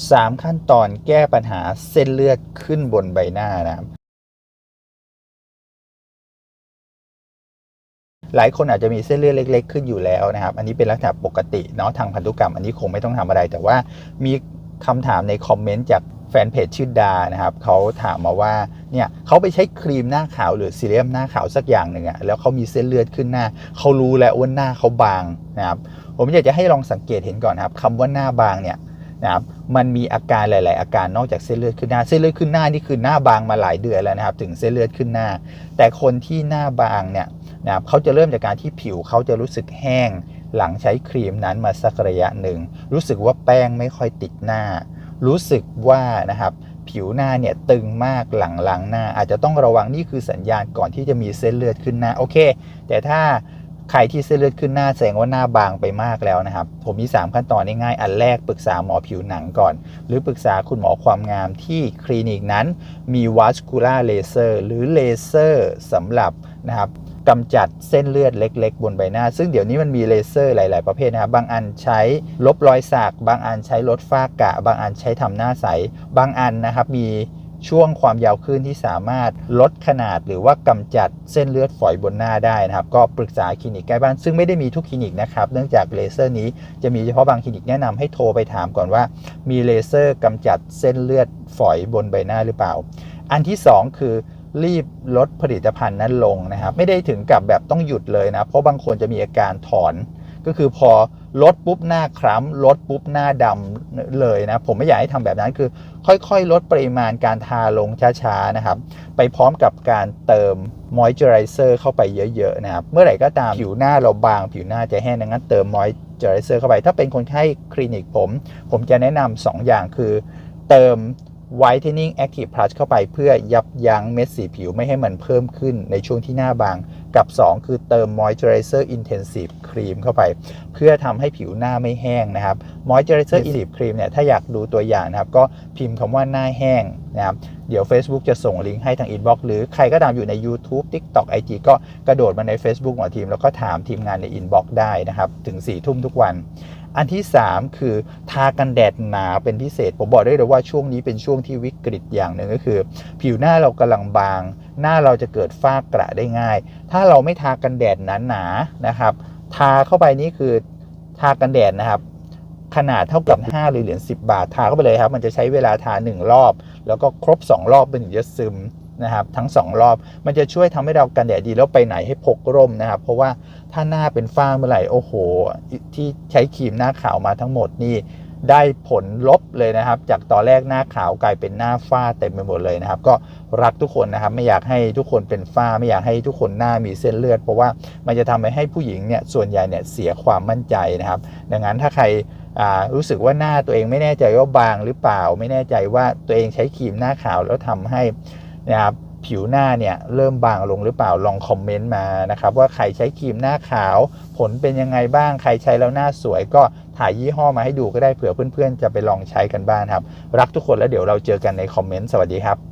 3 ขั้นตอนแก้ปัญหาเส้นเลือดขึ้นบนใบหน้านะครับหลายคนอาจจะมีเส้นเลือดเล็ก ๆ ขึ้นอยู่แล้วนะครับ อันนี้เป็นลักษณะปกติเนาะทางพันธุกรรม อันนี้คงไม่ต้องทำอะไร แต่ว่ามีคำถามในคอมเมนต์จากแฟนเพจชื่อดานะครับเขาถามมาว่าเนี่ยเขาไปใช้ครีมหน้าขาวหรือซีเรียมหน้าขาวสักอย่างหนึ่งอะแล้วเขามีเส้นเลือดขึ้นหน้าเขารู้แล้วว่าหน้าเขาบางนะครับผมอยากจะให้ลองสังเกตเห็นก่อนนครับคำว่าหน้าบางเนี่ย นะครับมันมีอาการหลาย ๆ อาการนอกจากเส้นเลือดขึ้นหน้า เส้นเลือดขึ้นหน้านี่คือหน้าบางมาหลายเดือนแล้วนะครับ ถึงเส้นเลือดขึ้นหน้า แต่คนที่หน้าบางเนี่ยนะครับเขาจะเริ่มจากการที่ผิวเขาจะรู้สึกแห้ง หลังใช้ครีมนั้นมาสักระยะหนึ่ง รู้สึกว่าแป้งไม่ค่อยติดหน้า รู้สึกว่านะครับผิวหน้าเนี่ยตึงมากหลังล้างหน้า อาจจะต้องระวังนี่คือสัญญาณก่อนที่จะมีเส้นเลือดขึ้นหน้าโอเค แต่ถ้า ใครที่เส้นเลือดขึ้นหน้าแสดงว่าหน้าบางไปมากแล้วนะครับ ผมมี 3 ขั้นตอนง่ายๆ อันแรกปรึกษาหมอผิวหนังก่อน หรือปรึกษาคุณหมอความงามที่คลินิกนั้นมีวัสคูล่าเลเซอร์หรือเลเซอร์สำหรับนะครับกำจัดเส้นเลือดเล็ก ๆ บนใบหน้า ซึ่งเดี๋ยวนี้มันมีเลเซอร์หลาย ๆ ประเภทนะครับ บางอันใช้ลบรอยสัก บางอันใช้ลดฝ้ากระ บางอันใช้ทำหน้าใส บางอันนะครับมี ช่วงความยาวคลื่นที่สามารถลดขนาดหรือว่ากำจัดเส้นเลือดฝอยบนหน้าได้นะครับ ก็ปรึกษาคลินิกใกล้บ้านซึ่งไม่ได้มีทุกคลินิกนะครับ เนื่องจากเลเซอร์นี้จะมีเฉพาะบางคลินิกแนะนำให้โทรไปถามก่อนว่า มีเลเซอร์กำจัดเส้นเลือดฝอยบนใบหน้าหรือเปล่า อันที่ 2 คือรีบลดผลิตภัณฑ์นั้นลงนะครับ ไม่ได้ถึงกับแบบต้องหยุดเลยนะ เพราะบางคนจะมีอาการถอน ก็คือพอลดปุ๊บหน้าคล้ำลดปุ๊บหน้าดำเลยนะ ผมไม่อยากให้ทำแบบนั้นคือ ค่อยๆ ลดปริมาณการทาลงช้าๆนะครับ ไปพร้อมกับการเติมมอยเจอไรเซอร์เข้าไปเยอะๆนะครับ เมื่อไหร่ก็ตามผิวหน้าเราบาง ผิวหน้าจะแห้งดังนั้นเติมมอยเจอไรเซอร์เข้าไป ถ้าเป็นคนไข้คลินิกผม ผมจะแนะนำสองอย่างคือเติม Whitening Active Plus เข้าไปเพื่อยับยั้งเม็ดสีผิวไม่ให้มันเพิ่มขึ้นในช่วงที่หน้าบาง กับ 2 คือเติม Moisturizer Intensive Cream เข้าไป เพื่อทำให้ผิวหน้าไม่แห้งนะครับ Moisturizer Intensive Cream เนี่ยถ้าอยากดูตัวอย่างนะครับ ก็พิมพ์คำว่าหน้าแห้งนะครับเดี๋ยว Facebook จะส่งลิงก์ให้ทาง Inbox หรือใครก็ตามอยู่ใน YouTube TikTok IG ก็กระโดดมาใน Facebook หมอทีม แล้วก็ถามทีมงานใน Inbox ได้นะครับ ถึง4ทุ่มทุกวัน อันที่ 3 คือทากันแดดหนาเป็นพิเศษ ผมบอกได้เลยว่าช่วงนี้เป็นช่วงที่วิกฤตอย่างหนึ่งก็คือ ผิวหน้าเรากำลังบางหน้าเราจะเกิดฝ้ากระได้ง่าย ถ้าเราไม่ทากันแดดหนาๆนะครับ ทาเข้าไปนี่คือทากันแดดนะครับ ขนาดเท่ากับ 5 หรือเหรียญ10 บาท ทาเข้าไปเลยครับ มันจะใช้เวลาทา 1 รอบ แล้วก็ครบ 2 รอบเป็นถึงจะซึมนะครับ ทั้ง 2 รอบ มันจะช่วยทำให้เรากันแดดดีแล้วไปไหนให้พกร่มนะครับ เพราะว่าถ้าหน้าเป็นฝ้าเมื่อไหร่โอ้โห ที่ใช้ครีมหน้าขาวมาทั้งหมดนี่ ได้ผลลบเลยนะครับ จากตอนแรกหน้าขาวกลายเป็นหน้าฝ้าเต็มไปหมดเลยนะครับ ก็รักทุกคนนะครับ ไม่อยากให้ทุกคนเป็นฝ้า ไม่อยากให้ทุกคนหน้ามีเส้นเลือด เพราะว่ามันจะทำให้ให้ผู้หญิงเนี่ยส่วนใหญ่เนี่ยเสียความมั่นใจนะครับ ดังนั้นถ้าใครอ่ารู้สึกว่าหน้าตัวเองไม่แน่ใจว่าบางหรือเปล่า ไม่แน่ใจว่าตัวเองใช้ครีมหน้าขาวแล้วทำให้นะครับ ผิวหน้าเนี่ยเริ่มบางลงหรือเปล่าลองคอมเมนต์มานะครับว่าใครใช้ครีมหน้าขาว ผลเป็นยังไงบ้างใครใช้แล้วหน้าสวยก็ถ่ายยี่ห้อมาให้ดูก็ได้เผื่อเพื่อนๆ จะไปลองใช้กันบ้างครับ รักทุกคนแล้วเดี๋ยวเราเจอกันในคอมเมนต์สวัสดีครับ